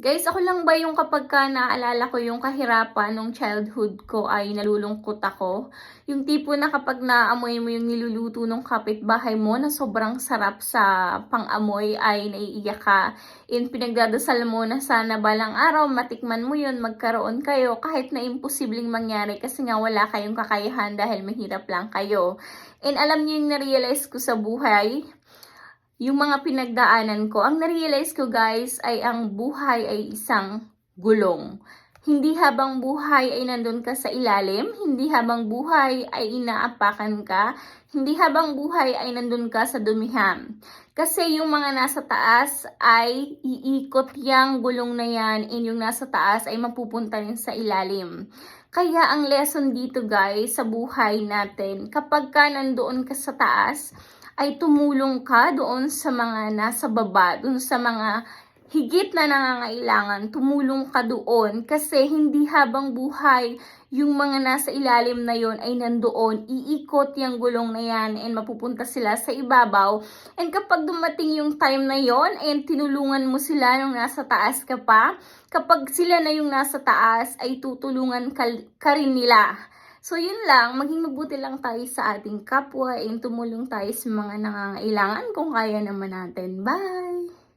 Guys, ako lang ba yung kapag ka naaalala ko yung kahirapan nung childhood ko ay nalulungkot ako? Yung tipo na kapag naamoy mo yung niluluto ng kapitbahay mo na sobrang sarap sa pang-amoy ay naiiyak ka. In pinagdadasal mo na sana balang araw matikman mo yun, magkaroon kayo kahit na imposibleng mangyari kasi nga wala kayong kakayahan dahil mahirap lang kayo. And alam niyo yung narealize ko sa buhay, yung mga pinagdaanan ko, ang narealize ko guys ay ang buhay ay isang gulong. Hindi habang buhay ay nandun ka sa ilalim, hindi habang buhay ay inaapakan ka, hindi habang buhay ay nandun ka sa dumiham. Kasi yung mga nasa taas ay iikot yang gulong na yan and yung nasa taas ay mapupunta rin sa ilalim. Kaya ang lesson dito guys sa buhay natin, kapag ka nandoon ka sa taas, ay tumulong ka doon sa mga nasa baba, doon sa mga higit na nangangailangan, tumulong ka doon kasi hindi habang buhay yung mga nasa ilalim na yon ay nandoon, iikot yung gulong na yan and mapupunta sila sa ibabaw. And kapag dumating yung time na yon and tinulungan mo sila nung nasa taas ka pa, kapag sila na yung nasa taas ay tutulungan ka, ka rin nila. So yun lang, maging mabuti lang tayo sa ating kapwa and tumulong tayo sa mga nangangailangan kung kaya naman natin. Bye!